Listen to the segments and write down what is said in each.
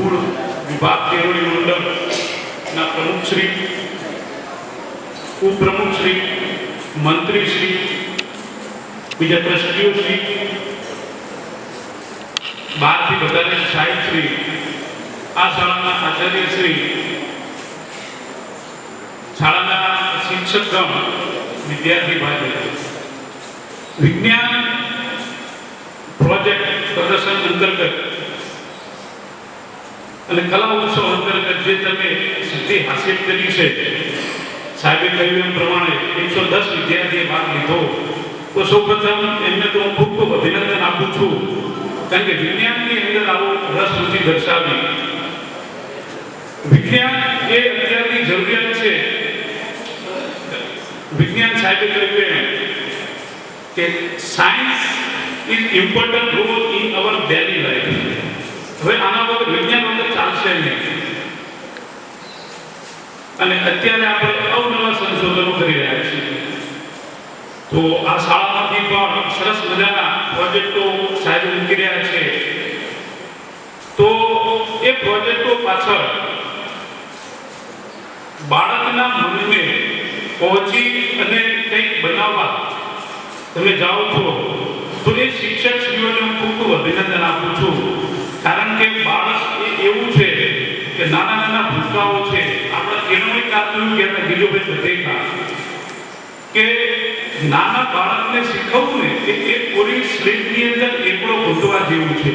મૂળ વિભાગ કેળવણી મંડળના પ્રમુખશ્રી ઉપપ્રમુખશ્રી મંત્રીશ્રી બીજા ટ્રસ્ટીઓશ્રી બહારથી વધારે સાહેબશ્રી આ શાળાના આચાર્યશ્રી શાળાના શિક્ષકગણ વિદ્યાર્થી ભાઈઓ વિજ્ઞાન પ્રોજેક્ટ પ્રદર્શન અંતર્ગત અને કલા ઉત્સવ અંતર્ગત જે તમે સિદ્ધિ હાસિલ કરી છે, સાહેબે કહ્યું એમ પ્રમાણે એકસો દસ વિદ્યાર્થીએ ભાગ લીધો. તો સૌપ્રથમ એમને તો હું ખૂબ ખૂબ અભિનંદન આપું છું, કારણ કે વિજ્ઞાનની અંદર આવો રસ રુચિ દર્શાવી. વિજ્ઞાન એ અત્યારની જરૂરિયાત છે. વિજ્ઞાન સાહેબે કહ્યું એમ કે science is important role in our daily life હવે આના વગર વિજ્ઞાન વગર નહીં અને અત્યારે આપણે અવનવા સંશોધનો કરી રહ્યા છીએ. તો આ શાળામાંથી પણ સરસ મજાના પ્રોજેક્ટો સાહેબ મૂકી રહ્યા છે. તો એ પ્રોજેક્ટો પાછળ બાળકના મનને પહોંચી અને કંઈક બનાવવા તમે જાઓ છો, તો એ શિક્ષક શ્રીઓને હું ખૂબ અભિનંદન આપું છું. કારણ કે બાળક છે નાના નાના ભૂલકાઓ છે. આપણા કેળવણી કે આપણે ગીજુભાઈ બધેકા કે નાના બાળકને શીખવવું ને એ એક પૂરી સ્લીપની અંદર એકડો ભૂતવા જેવું છે.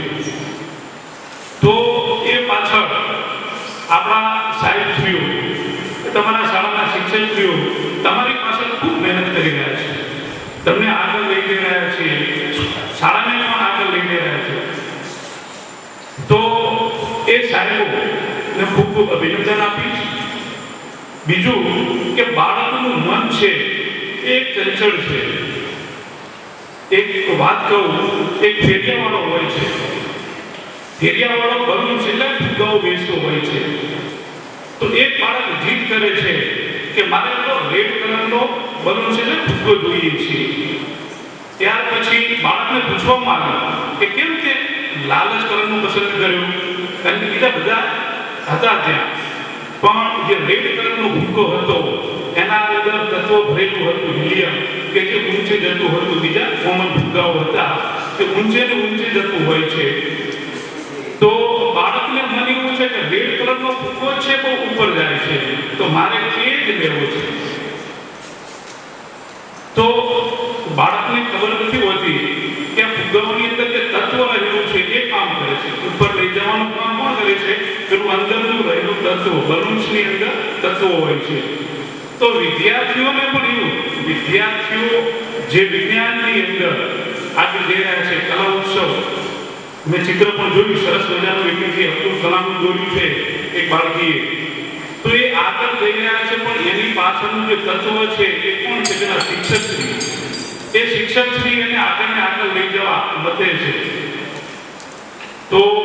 તો એ પાછળ આપણા સાહેબશ્રીઓ તમારા શાળાના શિક્ષકશ્રીઓ તમારી પાછળ ખૂબ મહેનત કરી રહ્યા છે. તમને આગળ લઈ જઈ રહ્યા છે શાળાને પણ આગળ લઈ જઈ રહ્યા છે તો એ સાહેબો ને ખૂબ અભિનંદન આપીશ. બીજું કે બાળકનું મન છે એ ચંચળ છે. એક વાત કહું, એક ફેરિયાવાળો હોય છે. ફેરિયાવાળો બનવું છે એટલે ફુગાઓ બેસતો હોય છે. તો એક બાળક જીદ કરે છે કે મારે તો રેડ કલરનો બલૂન છે એટલે ફુગ્ગો જોઈએ છે. ત્યાર પછી બાળકને પૂછવામાં આવ્યું કે કેમ કે લાલ જ કલરનું પસંદ કર્યું? કારણ કે બીજા બધા હતા ત્યાં પણ જે રેડ કલરનો ભૂકો હતો, એના અંદર તત્વ ભરેલું હતું હિલિયમ, કે જે ઊંચે જતું હતું. બીજા કોમન ભૂકાઓ હતા કે ઊંચે ને ઊંચે જતું હોય છે. તો બાળકને મને એવું છે કે રેડ કલરનો ભૂકો છે બહુ ઉપર જાય છે. તો મારે એ જ લેવો છે. તો બાળકને ખબર નથી હોતી કે આ ફુગ્ગાઓની અંદર જે તત્વ રહેલું છે એ કામ કરે છે ઉપર લઈ જવાનું કામ કોણ કરે છે પેલું અંદરનું રહેલું તત્વ બલૂન્સની અંદર તત્વો હોય છે. તો વિદ્યાર્થીઓને પણ એવું, વિદ્યાર્થીઓ જે વિજ્ઞાનની અંદર આગળ જઈ રહ્યા છે, કલા ઉત્સવ. મેં ચિત્ર પણ જોયું, સરસ મજાનું એપીજે અબ્દુલ કલામનું દોર્યું છે એક બાળકીએ. તો એ આગળ જઈ રહ્યા છે, પણ એની પાછળનું જે તત્વ છે, એ કોણ છે? તેના શિક્ષકશ્રી. એ શિક્ષકશ્રી એને આગળ આગળ લઈ જવા વધે છે. તો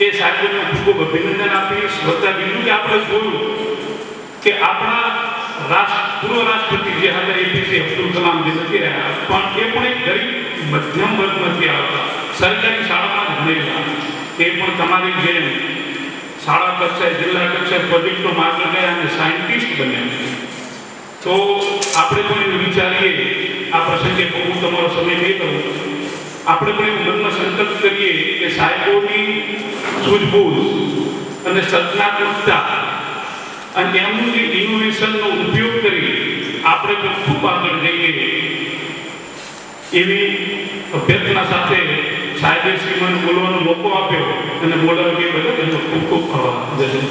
એ સાહેબને ખૂબ અભિનંદન આપીશ બધા બીજું કે આપણે જોયું કે આપણા રાષ્ટ્ર પૂર્વ રાષ્ટ્રપતિ જે હતા એપીજે અબ્દુલ કલામ જે નથી રહ્યા, પણ એ પણ એક ગરીબ મધ્યમ વર્ગમાંથી આવતા સરકારી શાળામાં ભણેલા. એ પણ તમારી જેમ શાળા કક્ષાએ, જિલ્લા કક્ષાએ પ્રોજેક્ટનો માર્ગ ગયા અને સાયન્ટિસ્ટ બન્યા. તો આપણે પણ એવું વિચારીએ, આ પ્રસંગે હું તમારો સમય નહીં કરું આપણે પણ એવું મનમાં સંકલ્પ કરીએ કે સાહેબોની સૂઝબૂઝ અને સર્જનાત્મકતા અને એમનું જે ઇનોવેશનનો ઉપયોગ કરી આપણે પણ ખૂબ આગળ જઈએ એવી અભ્યર્થના સાથે સાહેબે શ્રીમંત બોલવાનો મોકો આપ્યો અને બોલાવ્યો એ બદલ ખૂબ ખૂબ હિન્દ.